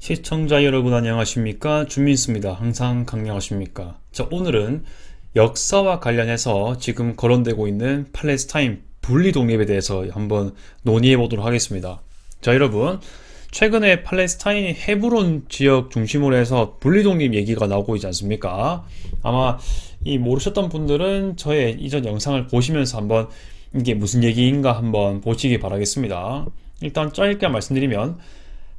시청자 여러분 안녕하십니까? 주민수입니다. 항상 강력하십니까? 자 오늘은 역사와 관련해서 지금 거론되고 있는 팔레스타인 분리 독립에 대해서 한번 논의해 보도록 하겠습니다. 자 여러분. 최근에 팔레스타인이 헤브론 지역 중심으로 해서 분리 독립 얘기가 나오고 있지 않습니까? 아마 이 모르셨던 분들은 저의 이전 영상을 보시면서 한번 이게 무슨 얘기인가 한번 보시기 바라겠습니다. 일단 짧게 말씀드리면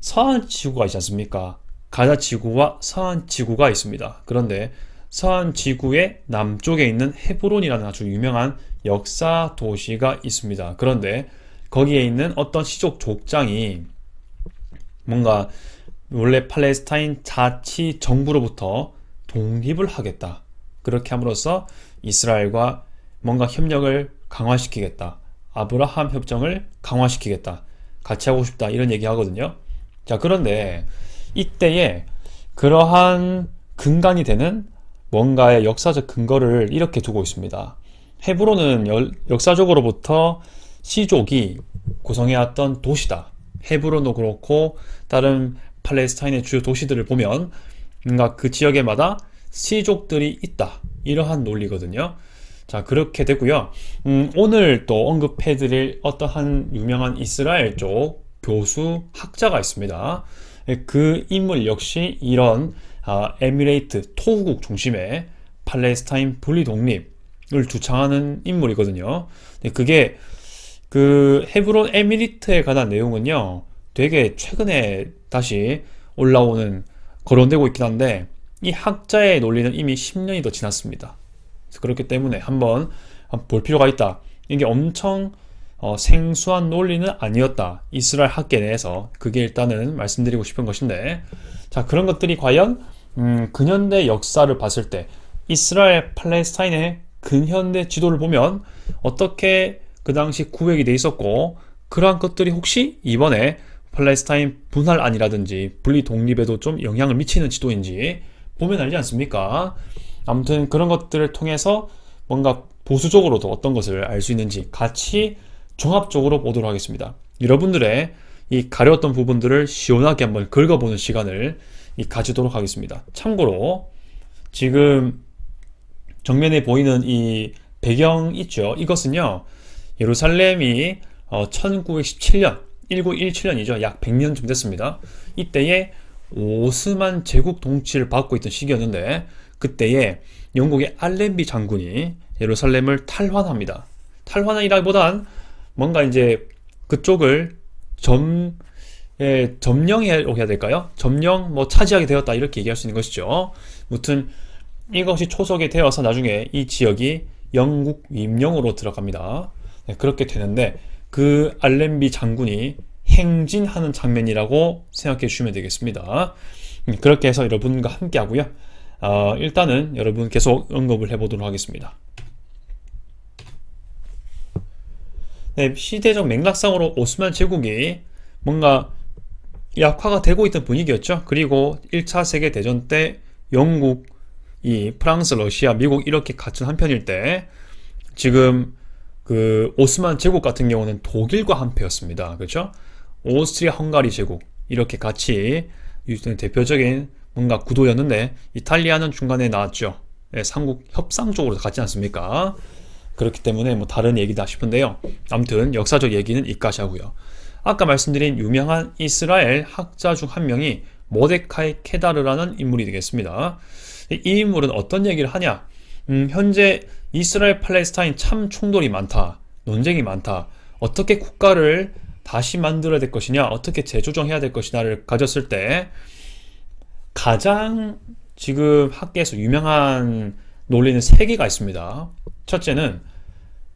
서한 지구가 있지 않습니까? 가자 지구와 서한 지구가 있습니다. 그런데 서한 지구의 남쪽에 있는 헤브론이라는 아주 유명한 역사 도시가 있습니다. 그런데 거기에 있는 어떤 시족 족장이 뭔가 원래 팔레스타인 자치 정부로부터 독립을 하겠다. 그렇게 함으로써 이스라엘과 뭔가 협력을 강화시키겠다. 아브라함 협정을 강화시키겠다. 같이 하고 싶다. 이런 얘기 하거든요. 자, 그런데 이때에 그러한 근간이 되는 뭔가의 역사적 근거를 이렇게 두고 있습니다. 헤브론은 열- 역사적으로부터 시족이 구성해왔던 도시다. 헤브론도 그렇고 다른 팔레스타인의 주요 도시들을 보면 뭔가 그 지역에마다 시족들이 있다. 이러한 논리거든요. 자, 그렇게 되고요. 음, 오늘 또 언급해드릴 어떠한 유명한 이스라엘 쪽 교수 학자가 있습니다. 예, 그 인물 역시 이런 아, 에미레이트 토후국 중심의 팔레스타인 분리 독립을 주창하는 인물이거든요. 근데 그게 그 헤브론 에미리트에 관한 내용은요, 되게 최근에 다시 올라오는 거론되고 있긴 한데 이 학자의 논리는 이미 10년이 더 지났습니다. 그렇기 때문에 한번 볼 필요가 있다. 이게 엄청 어, 생소한 논리는 아니었다. 이스라엘 학계 내에서 그게 일단은 말씀드리고 싶은 것인데 자 그런 것들이 과연 음, 근현대 역사를 봤을 때 이스라엘 팔레스타인의 근현대 지도를 보면 어떻게 그 당시 구획이 돼 있었고 그러한 것들이 혹시 이번에 팔레스타인 분할안이라든지 분리 독립에도 좀 영향을 미치는 지도인지 보면 알지 않습니까? 아무튼 그런 것들을 통해서 뭔가 보수적으로도 어떤 것을 알 수 있는지 같이 종합적으로 보도록 하겠습니다. 여러분들의 이 가려웠던 부분들을 시원하게 한번 긁어보는 시간을 이 가지도록 하겠습니다. 참고로 지금 정면에 보이는 이 배경 있죠? 이것은요, 예루살렘이 어, 1917년, 1917년이죠. 약 100년쯤 됐습니다. 이때에 오스만 제국 통치를 받고 있던 시기였는데, 그때에 영국의 알렌비 장군이 예루살렘을 탈환합니다. 탈환이라기보단 뭔가 이제 그쪽을 점, 예, 점령이라고 해야 될까요? 점령, 뭐 차지하게 되었다 이렇게 얘기할 수 있는 것이죠. 무튼 이것이 초석이 되어서 나중에 이 지역이 영국 위임령으로 들어갑니다. 네, 그렇게 되는데 그 알렌비 장군이 행진하는 장면이라고 생각해 주시면 되겠습니다. 음, 그렇게 해서 여러분과 함께 하고요. 어, 일단은 여러분 계속 언급을 해보도록 하겠습니다. 네, 시대적 맥락상으로 오스만 제국이 뭔가 약화가 되고 있던 분위기였죠. 그리고 1차 세계대전 때 영국, 이 프랑스, 러시아, 미국 이렇게 갖춘 한편일 때 지금 그 오스만 제국 같은 경우는 독일과 한패였습니다. 그렇죠? 오스트리아 헝가리 제국 이렇게 같이 대표적인 뭔가 구도였는데 이탈리아는 중간에 나왔죠. 네, 삼국 협상 쪽으로 갔지 않습니까? 그렇기 때문에 뭐 다른 얘기다 싶은데요. 아무튼 역사적 얘기는 이까지 하고요. 아까 말씀드린 유명한 이스라엘 학자 중 한 명이 모데카이 케다르라는 인물이 되겠습니다. 이 인물은 어떤 얘기를 하냐? 음, 현재 이스라엘 팔레스타인 참 충돌이 많다. 논쟁이 많다. 어떻게 국가를 다시 만들어야 될 것이냐? 어떻게 재조정해야 될 것이냐를 가졌을 때 가장 지금 학계에서 유명한 논리는 세 개가 있습니다. 첫째는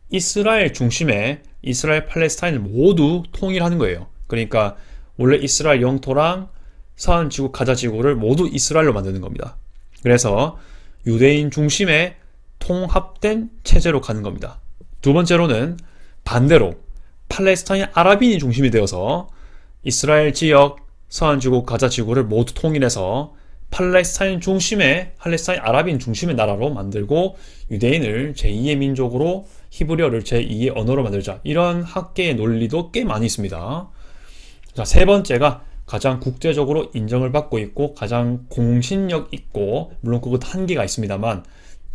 이스라엘 중심의 이스라엘 팔레스타인을 모두 통일하는 거예요. 그러니까 원래 이스라엘 영토랑 서한 지구 가자 지구를 모두 이스라엘로 만드는 겁니다. 그래서 유대인 중심의 통합된 체제로 가는 겁니다. 두 번째로는 반대로 팔레스타인 아랍인이 중심이 되어서 이스라엘 지역 서한 지구 가자 지구를 모두 통일해서 팔레스타인 중심의 팔레스타인 아랍인 중심의 나라로 만들고 유대인을 제2의 민족으로 히브리어를 제2의 언어로 만들자 이런 학계의 논리도 꽤 많이 있습니다. 자, 세 번째가 가장 국제적으로 인정을 받고 있고 가장 공신력 있고 물론 그것도 한계가 있습니다만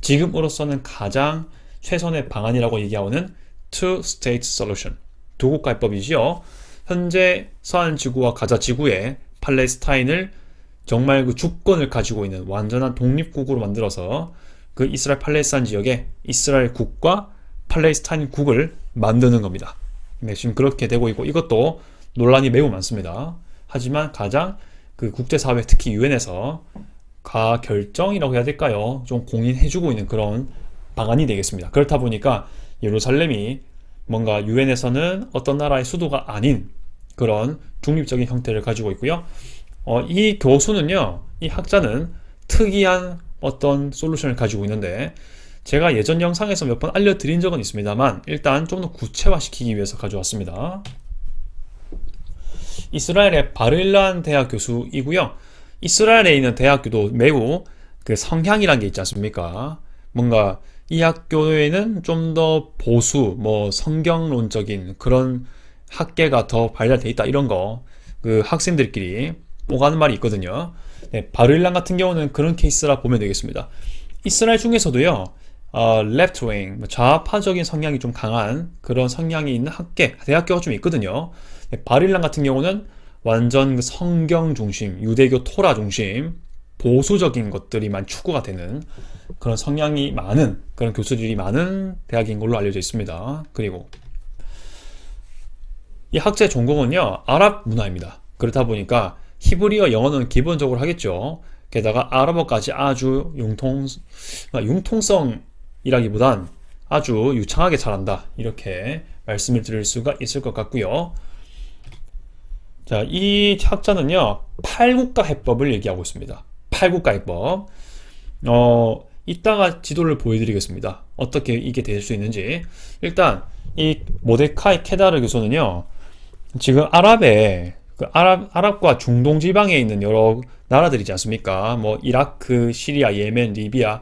지금으로서는 가장 최선의 방안이라고 얘기하고는 Two State Solution 두 국가법이지요. 현재 서한 지구와 가자 지구에 팔레스타인을 정말 그 주권을 가지고 있는 완전한 독립국으로 만들어서 그 이스라엘 팔레스타인 지역에 이스라엘 국과 팔레스타인 국을 만드는 겁니다. 네, 지금 그렇게 되고 있고 이것도 논란이 매우 많습니다. 하지만 가장 그 국제사회 특히 유엔에서 가 결정이라고 해야 될까요? 좀 공인해주고 있는 그런 방안이 되겠습니다. 그렇다 보니까 예루살렘이 뭔가 유엔에서는 어떤 나라의 수도가 아닌 그런 중립적인 형태를 가지고 있고요. 어, 이 교수는요, 이 학자는 특이한 어떤 솔루션을 가지고 있는데 제가 예전 영상에서 몇 번 알려드린 적은 있습니다만 일단 좀 더 구체화시키기 위해서 가져왔습니다. 이스라엘의 바르일란 대학 교수이고요. 이스라엘에 있는 대학교도 매우 그 성향이란 게 있지 않습니까? 뭔가 이 학교에는 좀 더 보수, 뭐 성경론적인 그런 학계가 더 발달돼 있다 이런 거 그 학생들끼리 오가는 말이 있거든요. 네, 바르일란 같은 경우는 그런 케이스라 보면 되겠습니다. 이스라엘 중에서도요, 어, left wing, 뭐 좌파적인 성향이 좀 강한 그런 성향이 있는 학계, 대학교가 좀 있거든요. 네, 바릴란 같은 경우는 완전 그 성경 중심, 유대교 토라 중심, 보수적인 것들이만 추구가 되는 그런 성향이 많은 그런 교수들이 많은 대학인 걸로 알려져 있습니다. 그리고 이 학자의 전공은요, 아랍 문화입니다. 그렇다 보니까 히브리어 영어는 기본적으로 하겠죠. 게다가 아랍어까지 아주 융통, 융통성이라기보단 아주 유창하게 잘한다. 이렇게 말씀을 드릴 수가 있을 것 같고요. 자, 이 학자는요, 팔국가 해법을 얘기하고 있습니다. 팔국가 해법. 어, 이따가 지도를 보여드리겠습니다. 어떻게 이게 될 수 있는지. 일단, 이 모데카이 케다르 교수는요, 지금 아랍에, 그 아랍, 아랍과 중동 지방에 있는 여러 나라들이지 않습니까? 뭐, 이라크, 시리아, 예멘, 리비아,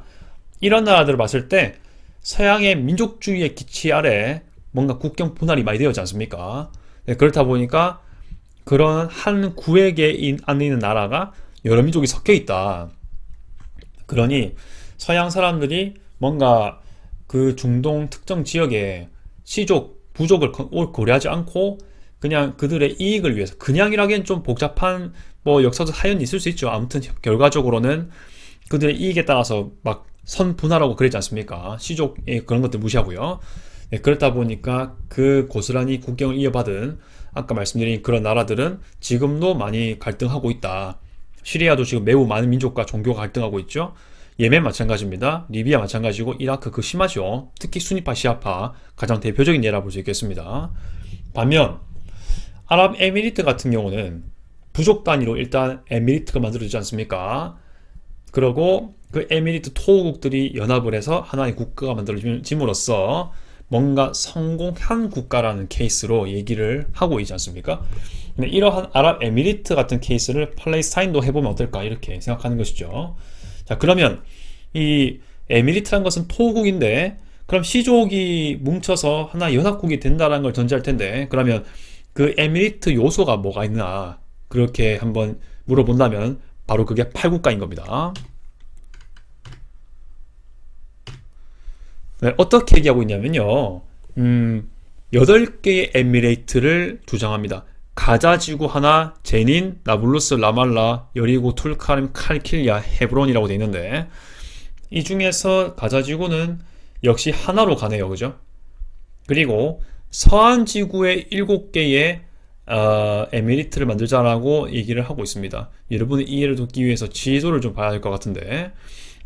이런 나라들을 봤을 때, 서양의 민족주의의 기치 아래 뭔가 국경 분할이 많이 되었지 않습니까? 네, 그렇다 보니까 그런 한 구획에 안에 있는 나라가 여러 민족이 섞여 있다. 그러니 서양 사람들이 뭔가 그 중동 특정 지역에 시족, 부족을 고려하지 않고 그냥 그들의 이익을 위해서 그냥이라기엔 좀 복잡한 뭐 역사적 사연이 있을 수 있죠. 아무튼 결과적으로는 그들의 이익에 따라서 막 선 분할하고 그랬지 않습니까? 시족의 그런 것들 무시하고요. 네, 그렇다 보니까 그 고스란히 국경을 이어받은 아까 말씀드린 그런 나라들은 지금도 많이 갈등하고 있다. 시리아도 지금 매우 많은 민족과 종교가 갈등하고 있죠. 예멘 마찬가지입니다. 리비아 마찬가지고 이라크 그 심하죠. 특히 수니파 시아파 가장 대표적인 예라 볼 수 있겠습니다. 반면 아랍에미리트 같은 경우는 부족 단위로 일단 에미리트가 만들어지지 않습니까? 그리고 그 에미리트 토호국들이 연합을 해서 하나의 국가가 만들어짐으로써 뭔가 성공한 국가라는 케이스로 얘기를 하고 있지 않습니까? 이러한 아랍에미리트 같은 케이스를 팔레스타인도 해보면 어떨까 이렇게 생각하는 것이죠. 자 그러면 이 에미리트란 것은 토국인데 그럼 시족이 뭉쳐서 하나 연합국이 된다는 걸 전제할 텐데 그러면 그 에미리트 요소가 뭐가 있나 그렇게 한번 물어본다면 바로 그게 팔국가인 겁니다. 네, 어떻게 얘기하고 있냐면요. 음, 8개의 에미레이트를 주장합니다. 가자 지구 하나, 제닌, 나블루스, 라말라, 여리고, 툴카림, 칼킬리아, 헤브론이라고 되어 있는데 이 중에서 가자 지구는 역시 하나로 가네요. 그죠? 그리고 서한 지구의 7개의 어, 에미리트를 만들자라고 얘기를 하고 있습니다. 여러분의 이해를 돕기 위해서 지도를 좀 봐야 될 것 같은데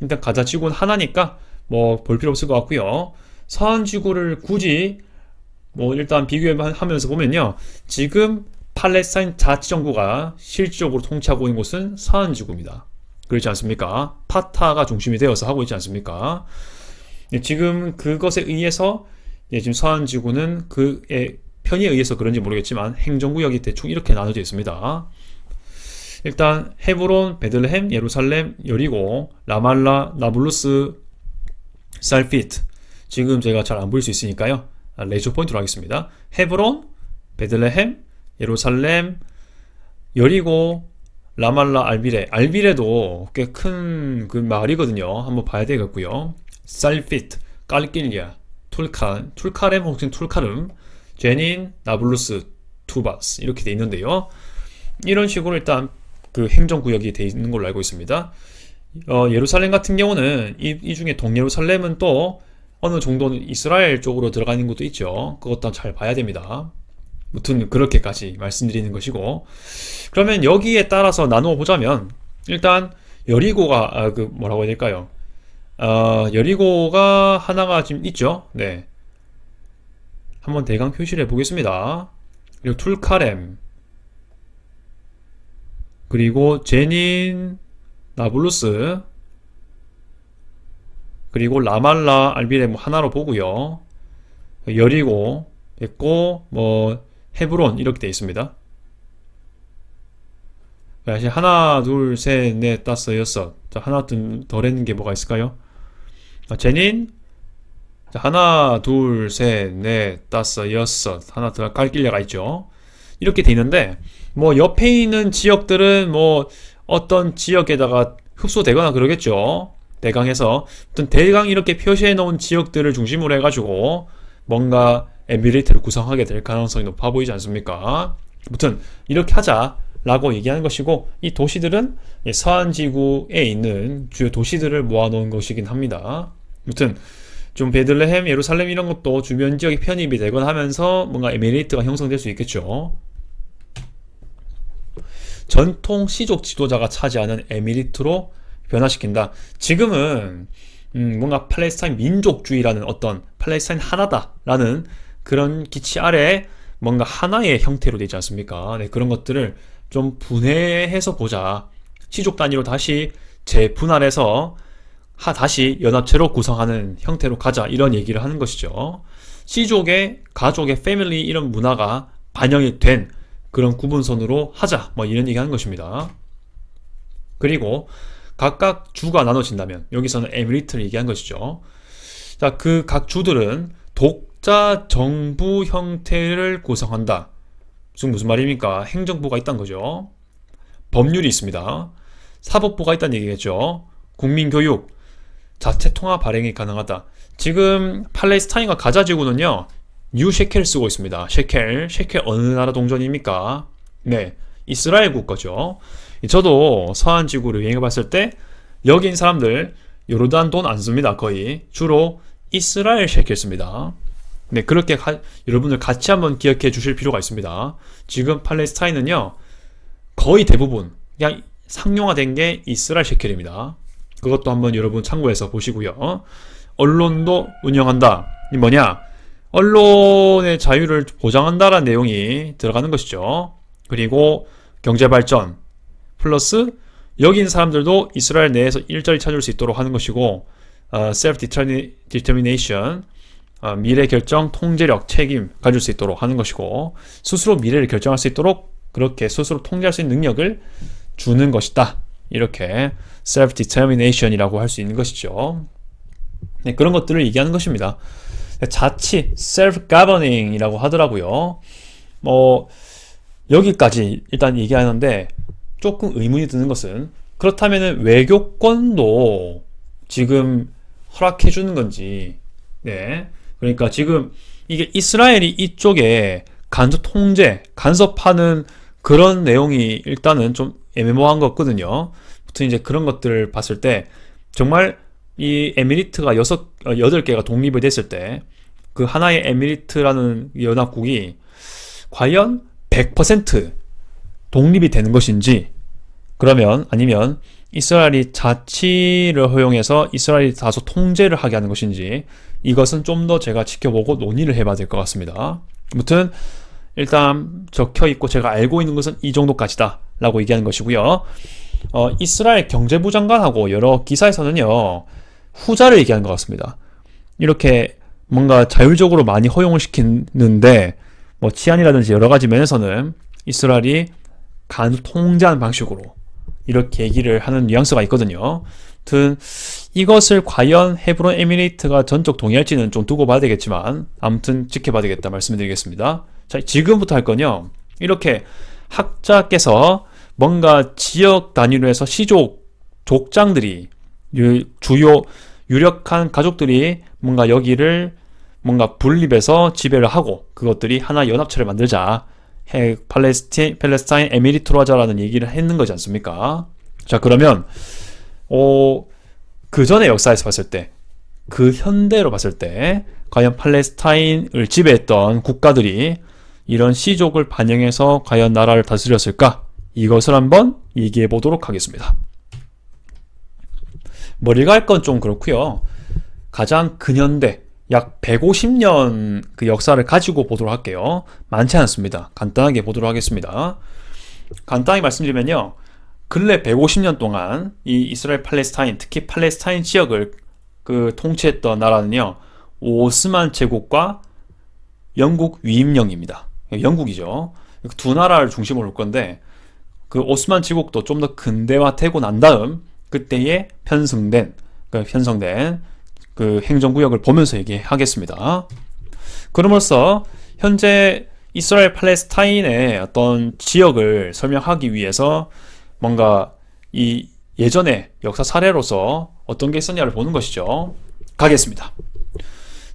일단 가자 지구는 하나니까 뭐 볼 필요 없을 것 같고요. 서한 지구를 굳이 뭐 일단 비교하면서 보면요. 지금 팔레스타인 자치정부가 실질적으로 통치하고 있는 곳은 서한 지구입니다. 그렇지 않습니까? 파타가 중심이 되어서 하고 있지 않습니까? 네, 지금 그것에 의해서 예, 지금 서한 지구는 그의 편에 의해서 그런지 모르겠지만 행정구역이 대충 이렇게 나눠져 있습니다. 일단 헤브론, 베들레헴, 예루살렘, 여리고, 라말라, 나블루스, 살피트 지금 제가 잘 안 보일 수 있으니까요 레이저 포인트로 하겠습니다 헤브론, 베들레헴, 예루살렘, 여리고, 라말라, 알비레. 알비레도 꽤 큰 그 마을이거든요. 한번 봐야 되겠고요. 살피트, 깔길리아, 툴칸, 툴카렘 혹은 툴카름, 제닌, 나블루스, 투바스 이렇게 돼 있는데요. 이런 식으로 일단 그 행정구역이 돼 있는 걸로 알고 있습니다. 어, 예루살렘 같은 경우는 이, 이 중에 동예루살렘은 또 어느 정도는 이스라엘 쪽으로 들어가는 것도 있죠. 그것도 잘 봐야 됩니다. 무튼 그렇게까지 말씀드리는 것이고 그러면 여기에 따라서 나누어 보자면 일단 여리고가 아, 그 뭐라고 해야 될까요? 어, 여리고가 하나가 지금 있죠. 네. 한번 대강 표시를 해보겠습니다. 그리고 툴카렘 그리고 제닌 나블루스 그리고 라말라 알비레 뭐 하나로 보고요. 여리고 있고 뭐 헤브론 이렇게 되어 있습니다. 다시 하나 둘 셋 넷 다섯 여섯 자 하나 더 내는 게 뭐가 있을까요? 자, 제닌 자, 하나 둘셋넷 다섯 여섯 하나 더 깔길려가 있죠. 이렇게 돼 있는데 뭐 옆에 있는 지역들은 뭐 어떤 지역에다가 흡수되거나 그러겠죠. 대강에서 어떤 대강 이렇게 표시해 놓은 지역들을 중심으로 해가지고 뭔가 에미레이트를 구성하게 될 가능성이 높아 보이지 않습니까? 아무튼 이렇게 하자 라고 얘기하는 것이고 이 도시들은 서한 지구에 있는 주요 도시들을 모아놓은 것이긴 합니다. 아무튼 좀 베들레헴, 예루살렘 이런 것도 주변 지역이 편입이 되거나 하면서 뭔가 에미레이트가 형성될 수 있겠죠. 전통 시족 지도자가 차지하는 에미리트로 변화시킨다. 지금은 음, 뭔가 팔레스타인 민족주의라는 어떤 팔레스타인 하나다라는 그런 기치 아래 뭔가 하나의 형태로 되지 않습니까? 네, 그런 것들을 좀 분해해서 보자. 시족 단위로 다시 재분할해서 하 다시 연합체로 구성하는 형태로 가자 이런 얘기를 하는 것이죠. 시족의 가족의 패밀리 이런 문화가 반영이 된 그런 구분선으로 하자 뭐 이런 얘기 하는 것입니다. 그리고 각각 주가 나눠진다면 여기서는 에미리트를 얘기한 것이죠. 자, 그 각 주들은 독자 정부 형태를 구성한다. 무슨 무슨 말입니까? 행정부가 있다는 거죠. 법률이 있습니다. 사법부가 있다는 얘기겠죠. 국민교육, 자체 통합 발행이 가능하다. 지금 팔레스타인과 가자 지구는요. 뉴 셰켈 쓰고 있습니다. 셰켈. 셰켈 어느 나라 동전입니까? 네. 이스라엘 국가죠. 저도 서한 지구를 여행해 봤을 때 여기 인 사람들 요르단 돈 안 씁니다. 거의. 주로 이스라엘 셰켈 씁니다. 네, 그렇게 가, 여러분들 같이 한번 기억해 주실 필요가 있습니다. 지금 팔레스타인은요. 거의 대부분 그냥 상용화된 게 이스라엘 셰켈입니다. 그것도 한번 여러분 참고해서 보시고요. 언론도 운영한다. 이 뭐냐? 언론의 자유를 보장한다라는 내용이 들어가는 것이죠. 그리고 경제 발전 플러스 여기 있는 사람들도 이스라엘 내에서 일자리 찾을 수 있도록 하는 것이고 어, self determination 어, 미래 결정 통제력 책임 가질 수 있도록 하는 것이고 스스로 미래를 결정할 수 있도록 그렇게 스스로 통제할 수 있는 능력을 주는 것이다. 이렇게 self determination이라고 할 수 있는 것이죠. 네, 그런 것들을 얘기하는 것입니다. 자치, self-governing이라고 하더라고요. 뭐, 여기까지 일단 얘기하는데 조금 의문이 드는 것은 그렇다면 외교권도 지금 허락해 주는 건지, 네. 그러니까 지금 이게 이스라엘이 이쪽에 간접 통제, 간섭하는 그런 내용이 일단은 좀 애매모호한 거거든요. 무튼 이제 그런 것들을 봤을 때 정말 이 에미리트가 여섯, 어, 여덟 개가 독립이 됐을 때 그 하나의 에미리트라는 연합국이 과연 100% 독립이 되는 것인지 그러면 아니면 이스라엘이 자치를 허용해서 이스라엘이 다소 통제를 하게 하는 것인지 이것은 좀 더 제가 지켜보고 논의를 해봐야 될 것 같습니다. 아무튼 일단 적혀 있고 제가 알고 있는 것은 이 정도까지다 라고 얘기하는 것이고요. 어, 이스라엘 경제부 장관하고 여러 기사에서는요, 후자를 얘기하는 것 같습니다. 이렇게 뭔가 자율적으로 많이 허용을 시키는데, 뭐 치안이라든지 여러 가지 면에서는 이스라엘이 간 통제하는 방식으로 이렇게 얘기를 하는 뉘앙스가 있거든요. 아무튼 이것을 과연 헤브론 에미레이트가 전적 동의할지는 좀 두고 봐야 되겠지만 아무튼 지켜봐야 되겠다 말씀드리겠습니다. 자 지금부터 할 건요. 이렇게 학자께서 뭔가 지역 단위로 해서 시족 족장들이 유- 주요 유력한 가족들이 뭔가 여기를 뭔가 분립해서 지배를 하고 그것들이 하나 연합체를 만들자 해 팔레스티 팔레스타인 에미리트로 하자라는 얘기를 했는 거지 않습니까? 자 그러면 어, 그 전의 역사에서 봤을 때 그 현대로 봤을 때 과연 팔레스타인을 지배했던 국가들이 이런 시족을 반영해서 과연 나라를 다스렸을까? 이것을 한번 얘기해 보도록 하겠습니다. 머리 갈 건 좀 그렇고요. 가장 근현대 약 150년 그 역사를 가지고 보도록 할게요. 많지 않습니다. 간단하게 보도록 하겠습니다. 간단히 말씀드리면요. 근래 150년 동안 이 이스라엘 팔레스타인, 특히 팔레스타인 지역을 그 통치했던 나라는요. 오스만 제국과 영국 위임령입니다. 영국이죠. 두 나라를 중심으로 볼 건데 그 오스만 제국도 좀 더 근대화되고 난 다음 그때에 편성된 그 편성된 그 행정구역을 보면서 얘기하겠습니다. 그럼으로써 현재 이스라엘 팔레스타인의 어떤 지역을 설명하기 위해서 뭔가 이 예전의 역사 사례로서 어떤 게 있었냐를 보는 것이죠. 가겠습니다.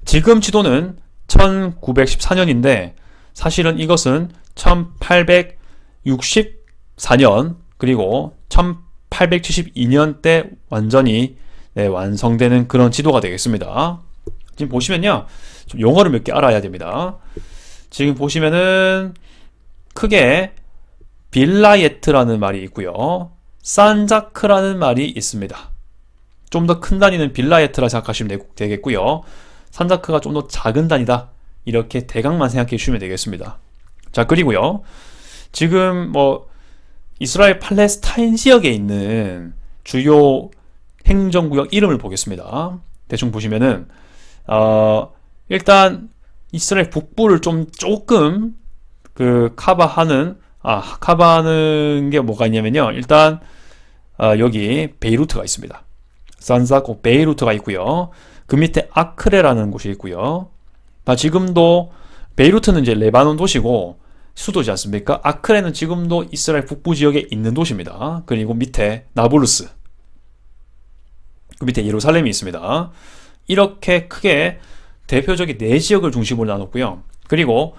지금 지도는 1914년인데 사실은 이것은 1864년 그리고 1872년 때 완전히 네, 완성되는 그런 지도가 되겠습니다. 지금 보시면요. 좀 용어를 몇 개 알아야 됩니다. 지금 보시면은 크게 빌라예트라는 말이 있고요. 산자크라는 말이 있습니다. 좀 더 큰 단위는 빌라예트라 생각하시면 되겠고요. 산자크가 좀 더 작은 단위다. 이렇게 대강만 생각해 주시면 되겠습니다. 자, 그리고요. 지금 뭐 이스라엘 팔레스타인 지역에 있는 주요 행정구역 이름을 보겠습니다. 대충 보시면은 어, 일단 이스라엘 북부를 좀 조금 그 커버하는 아 커버하는 게 뭐가 있냐면요. 일단 어, 여기 베이루트가 있습니다. 산사고 베이루트가 있고요. 그 밑에 아크레라는 곳이 있고요. 다 지금도 베이루트는 이제 레바논 도시고 수도지 않습니까? 아크레는 지금도 이스라엘 북부 지역에 있는 도시입니다. 그리고 밑에 나블루스 그 밑에 예루살렘이 있습니다. 이렇게 크게 대표적인 네 지역을 중심으로 나눴고요. 그리고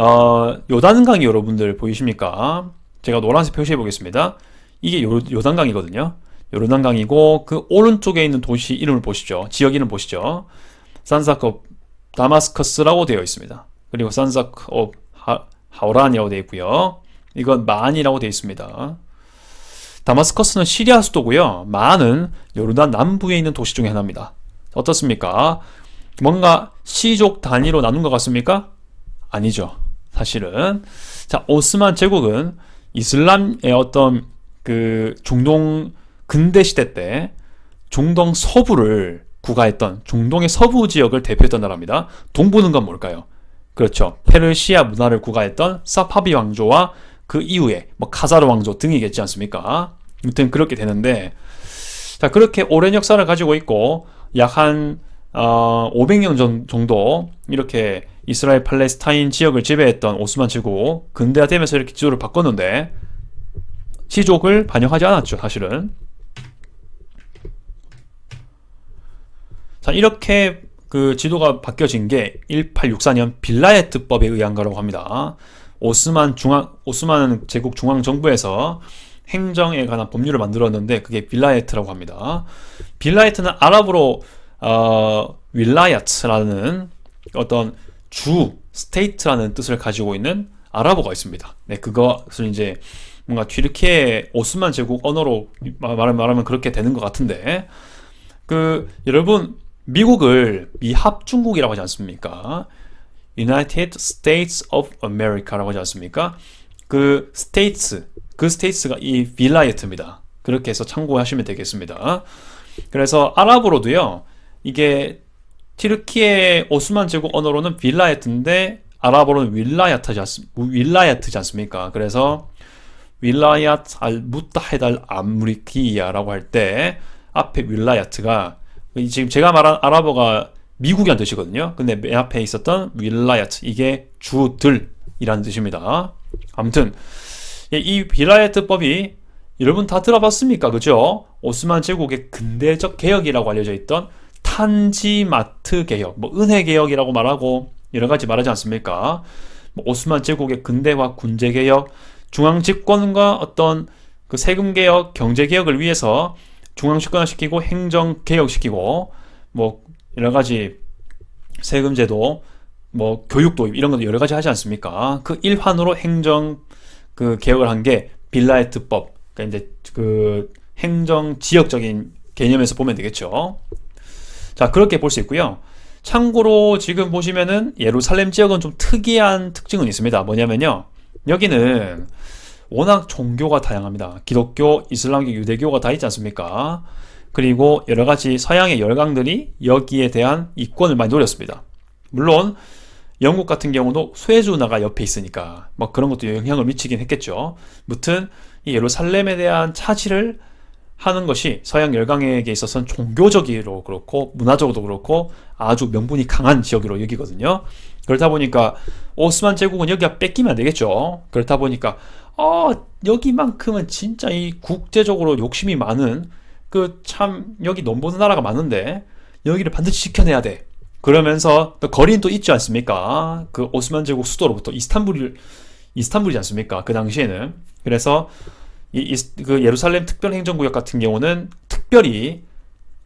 어, 요단강이 여러분들 보이십니까? 제가 노란색 표시해 보겠습니다. 이게 요, 요단강이거든요. 요단강이고 그 오른쪽에 있는 도시 이름을 보시죠. 지역 이름 보시죠. 산사크 다마스커스라고 되어 있습니다. 그리고 산사크 오 하오란이라고 되어 있고요. 이건 만이라고 되어 있습니다. 다마스커스는 시리아 수도고요. 만은 요르단 남부에 있는 도시 중에 하나입니다. 어떻습니까? 뭔가 시족 단위로 나눈 것 같습니까? 아니죠. 사실은. 자, 오스만 제국은 이슬람의 어떤 그 중동 근대 시대 때 중동 서부를 구가했던 중동의 서부 지역을 대표했던 나라입니다. 동부는 건 뭘까요? 그렇죠. 페르시아 문화를 구가했던 사파비 왕조와 그 이후에 뭐 카자르 왕조 등이겠지 않습니까? 아무튼 그렇게 되는데 자 그렇게 오랜 역사를 가지고 있고 약한 어, 500년 정도 이렇게 이스라엘 팔레스타인 지역을 지배했던 오스만 제국 근대화되면서 이렇게 지도를 바꿨는데 시족을 반영하지 않았죠 사실은 자 이렇게 그 지도가 바뀌어진 게 1864년 빌라예트법에 의한 거라고 합니다. 오스만 중앙 오스만 제국 중앙 정부에서 행정에 관한 법률을 만들었는데 그게 빌라예트라고 합니다. 빌라예트는 아랍어로 어, 윌라야트라는 어떤 주 스테이트라는 뜻을 가지고 있는 아랍어가 있습니다. 네, 그것을 이제 뭔가 튀르키예 오스만 제국 언어로 말하면, 그렇게 되는 것 같은데 그 여러분 미국을 미합중국이라고 하지 않습니까? United States of America라고 하지 않습니까? 그 states, 그 states가 이 빌라이트입니다. 그렇게 해서 참고하시면 되겠습니다. 그래서 아랍어로도요, 이게 티르키의 오스만 제국 언어로는 빌라이트인데 아랍어로는 윌라야트지, 윌라야트지 않습니까? 그래서 윌라야트 알 무타헤드 알 아무리키야라고 할 때 앞에 윌라야트가 지금 제가 말한 아랍어가 미국이란 뜻이거든요. 근데 맨 앞에 있었던 윌라야트 이게 주들이라는 뜻입니다. 아무튼 예, 이 빌라에트법이 여러분 다 들어봤습니까? 그죠? 오스만 제국의 근대적 개혁이라고 알려져 있던 탄지마트 개혁, 뭐 은혜 개혁이라고 말하고 여러 가지 말하지 않습니까? 뭐 오스만 제국의 근대화, 군제 개혁, 중앙 집권과 어떤 그 세금 개혁, 경제 개혁을 위해서 중앙 집권화시키고 행정 개혁시키고 뭐 여러 가지 세금 제도, 뭐 교육 도입 이런 것도 여러 가지 하지 않습니까? 그 일환으로 행정 그 개혁을 한 게 빌라에트법, 그러니까 이제 그 행정 지역적인 개념에서 보면 되겠죠. 자, 그렇게 볼 수 있고요. 참고로 지금 보시면은 예루살렘 지역은 좀 특이한 특징은 있습니다. 뭐냐면요. 여기는 워낙 종교가 다양합니다. 기독교, 이슬람교, 유대교가 다 있지 않습니까? 그리고 여러 가지 서양의 열강들이 여기에 대한 이권을 많이 노렸습니다. 물론 영국 같은 경우도 수에즈 운하가 옆에 있으니까 뭐 그런 것도 영향을 미치긴 했겠죠. 무튼 이 예루살렘에 대한 차지를 하는 것이 서양 열강에게 있어서는 종교적으로 그렇고 문화적으로도 그렇고 아주 명분이 강한 지역으로 여기거든요. 그렇다 보니까 오스만 제국은 여기가 뺏기면 안 되겠죠. 그렇다 보니까 어 여기만큼은 진짜 이 국제적으로 욕심이 많은 그 참 여기 넘보는 나라가 많은데 여기를 반드시 지켜내야 돼. 그러면서 또 거리는 또 있지 않습니까? 그 오스만 제국 수도로부터 이스탄불 이스탄불이지 않습니까? 그 당시에는 그래서 이, 이, 그 예루살렘 특별행정구역 같은 경우는 특별히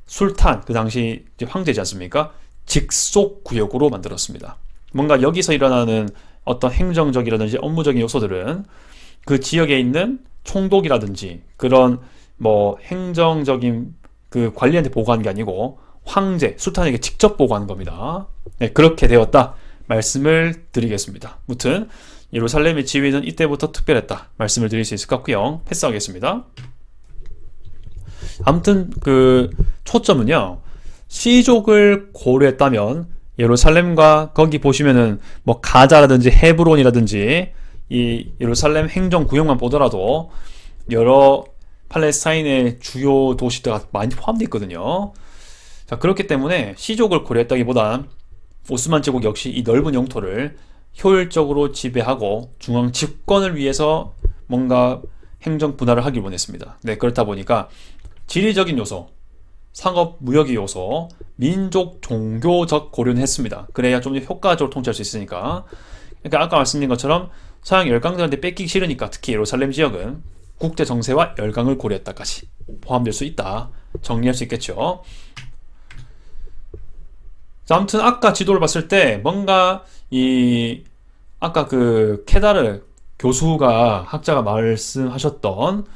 술탄 그 당시 황제지 않습니까? 직속 구역으로 만들었습니다. 뭔가 여기서 일어나는 어떤 행정적이라든지 업무적인 요소들은 그 지역에 있는 총독이라든지 그런 뭐 행정적인 그 관리한테 보고하는 게 아니고 황제 술탄에게 직접 보고하는 겁니다. 네, 그렇게 되었다 말씀을 드리겠습니다. 무튼 예루살렘의 지위는 이때부터 특별했다 말씀을 드릴 수 있을 것 같고요. 패스하겠습니다. 아무튼 그 초점은요. 시족을 고려했다면 예루살렘과 거기 보시면은 뭐 가자라든지 헤브론이라든지 이 예루살렘 행정 구역만 보더라도 여러 팔레스타인의 주요 도시들이 많이 포함되어 있거든요. 자, 그렇기 때문에 시족을 고려했다기보단 오스만 제국 역시 이 넓은 영토를 효율적으로 지배하고 중앙 집권을 위해서 뭔가 행정 분할을 하길 원했습니다. 네, 그렇다 보니까 지리적인 요소, 상업 무역의 요소, 민족 종교적 고려는 했습니다. 그래야 좀더 효과적으로 통치할 수 있으니까. 그러니까 아까 말씀드린 것처럼 서양 열강들한테 뺏기기 싫으니까 특히 예루살렘 지역은 국제 정세와 열강을 고려했다까지 포함될 수 있다. 정리할 수 있겠죠. 자, 아무튼 아까 지도를 봤을 때 뭔가 이 아까 그 케다르 교수가 학자가 말씀하셨던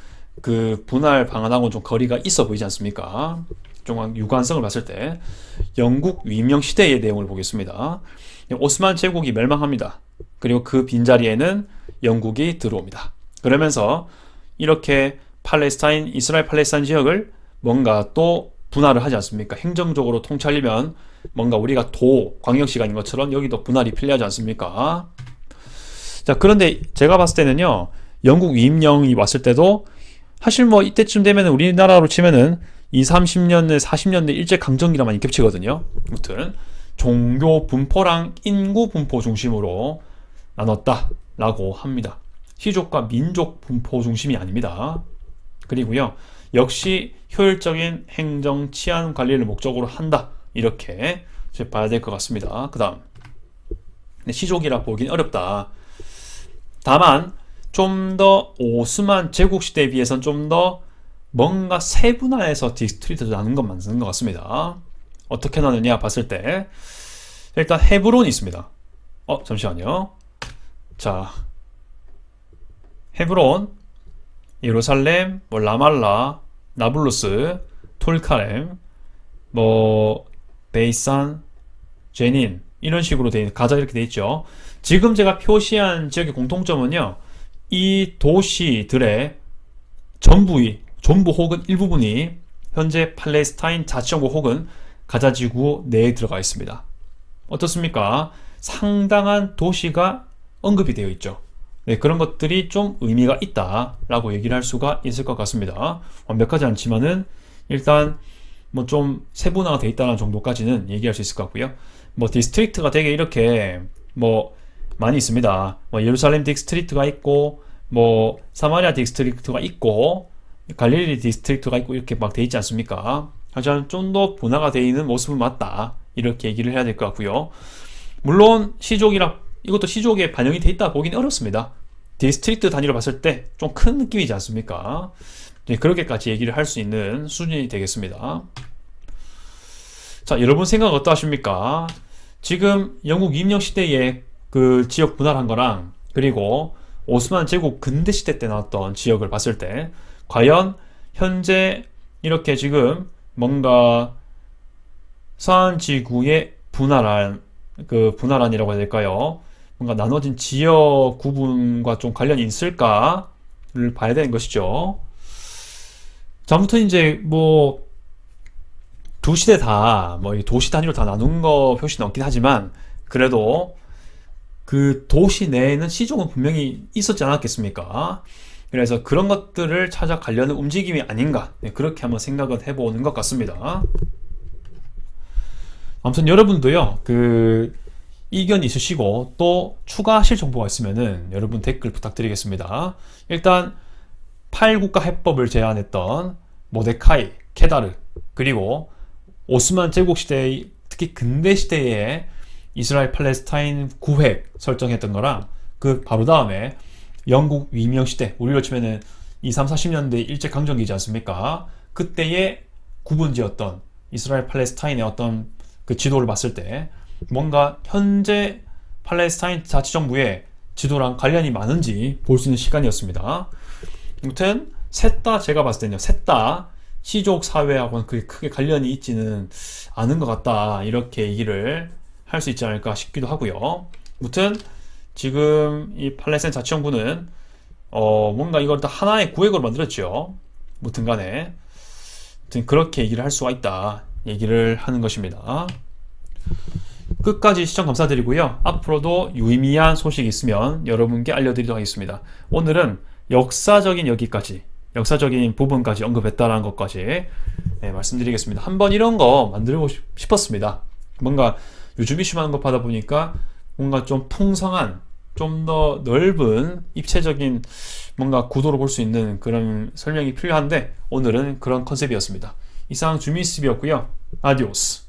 그 분할 방안하고는 좀 거리가 있어 보이지 않습니까? 좀 유관성을 봤을 때 영국 위명 시대의 내용을 보겠습니다. 오스만 제국이 멸망합니다. 그리고 그 빈자리에는 영국이 들어옵니다. 그러면서 이렇게 팔레스타인, 이스라엘 팔레스타인 지역을 뭔가 또 분할을 하지 않습니까? 행정적으로 통치하려면 뭔가 우리가 도, 광역시간인 것처럼 여기도 분할이 필요하지 않습니까? 자, 그런데 제가 봤을 때는요, 영국 위임령이 왔을 때도 사실 뭐 이때쯤 되면 우리나라로 치면은 2, 30년대, 40년대 일제강점기랑 많이 겹치거든요. 아무튼, 종교 분포랑 인구 분포 중심으로 나눴다라고 합니다. 시족과 민족 분포 중심이 아닙니다. 그리고요, 역시 효율적인 행정 치안 관리를 목적으로 한다. 이렇게 봐야 될 것 같습니다. 그 다음. 시족이라 보긴 어렵다. 다만, 좀 더 오스만 제국 시대에 비해서는 좀더 뭔가 세분화해서 디스트리트를 나눈 것 맞는 것 같습니다. 어떻게 나느냐 봤을 때, 일단 헤브론이 있습니다. 어, 잠시만요. 자, 헤브론, 예루살렘, 뭐 라말라, 나블루스, 톨카렘, 뭐 베이산, 제닌 이런 식으로 돼 가자 이렇게 돼 있죠. 지금 제가 표시한 지역의 공통점은요. 이 도시들의 전부의 전부 혹은 일부분이 현재 팔레스타인 자치정부 혹은 가자지구 내에 들어가 있습니다. 어떻습니까? 상당한 도시가 언급이 되어 있죠. 네, 그런 것들이 좀 의미가 있다라고 얘기를 할 수가 있을 것 같습니다. 완벽하지 않지만은 일단 뭐 좀 세분화가 돼 있다는 정도까지는 얘기할 수 있을 것 같고요. 뭐 디스트릭트가 되게 이렇게 뭐 많이 있습니다. 뭐 예루살렘 디스트릭트가 있고 뭐 사마리아 디스트릭트가 있고 갈릴리 디스트릭트가 있고 이렇게 막 돼 있지 않습니까? 하지만 좀 더 분화가 돼 있는 모습은 맞다 이렇게 얘기를 해야 될 것 같고요. 물론 시족이라 이것도 시족에 반영이 돼 있다 보기는 어렵습니다. 디스트릭트 단위로 봤을 때 좀 큰 느낌이지 않습니까? 네, 그렇게까지 얘기를 할 수 있는 수준이 되겠습니다. 자, 여러분 생각 어떠하십니까? 지금 영국 임명 시대에 그 지역 분할한 거랑 그리고 오스만 제국 근대 시대 때 나왔던 지역을 봤을 때 과연 현재 이렇게 지금 뭔가 서한 지구의 분할한 그 분할한이라고 해야 될까요? 뭔가 나눠진 지역 구분과 좀 관련이 있을까를 봐야 되는 것이죠. 자, 아무튼 이제 뭐 두 시대 다 뭐 도시 단위로 다 나눈 거 표시는 없긴 하지만 그래도 그 도시 내에는 시종은 분명히 있었지 않았겠습니까? 그래서 그런 것들을 찾아가려는 움직임이 아닌가 네, 그렇게 한번 생각을 해보는 것 같습니다. 아무튼 여러분도요 그 의견 있으시고 또 추가하실 정보가 있으면은 여러분 댓글 부탁드리겠습니다. 일단 8국가 해법을 제안했던 모데카이, 케다르 그리고 오스만 제국 시대 특히 근대 시대에 이스라엘 팔레스타인 구획 설정했던 거랑 그 바로 다음에 영국 위명 시대 우리로 치면은 2, 3, 40년대 일제 강점기지 않습니까? 그때의 구분지였던 이스라엘 팔레스타인의 어떤 그 지도를 봤을 때 뭔가 현재 팔레스타인 자치정부의 지도랑 관련이 많은지 볼 수 있는 시간이었습니다. 아무튼 셋 다 제가 봤을 때는요. 셋 다 시족 사회하고는 그게 크게 관련이 있지는 않은 것 같다. 이렇게 얘기를 할 수 있지 않을까 싶기도 하고요. 아무튼 지금 이 팔레스타인 자치정부는 어 뭔가 이걸 다 하나의 구획으로 만들었죠. 무튼 간에 아무튼 그렇게 얘기를 할 수가 있다. 얘기를 하는 것입니다. 끝까지 시청 감사드리고요. 앞으로도 유의미한 소식이 있으면 여러분께 알려드리도록 하겠습니다. 오늘은 역사적인 여기까지, 역사적인 부분까지 언급했다라는 것까지 네, 말씀드리겠습니다. 한번 이런 거 만들고 싶- 싶었습니다. 뭔가 요즘 이슈 많은 거 받아 보니까 뭔가 좀 풍성한, 좀더 넓은 입체적인 뭔가 구도로 볼 수 있는 그런 설명이 필요한데 오늘은 그런 컨셉이었습니다. 이상 주미스비였고요. 아디오스.